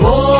Whoa.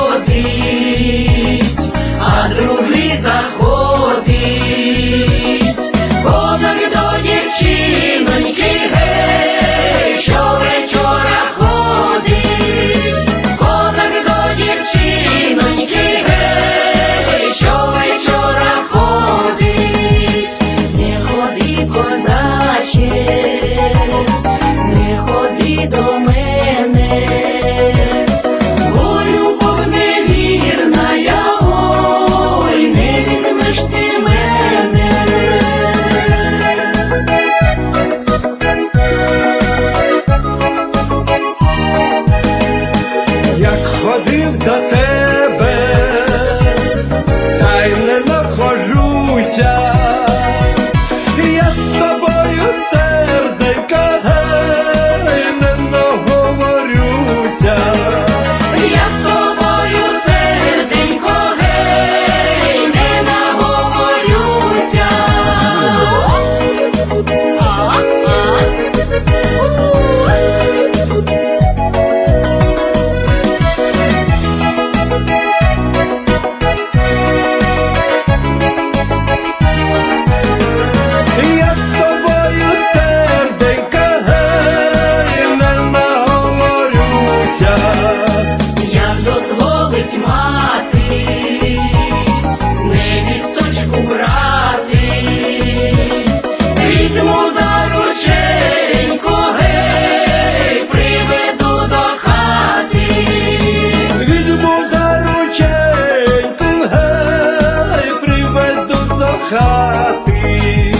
Хати.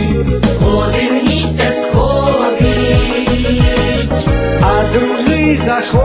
Один місяць ходить, А другий заходить.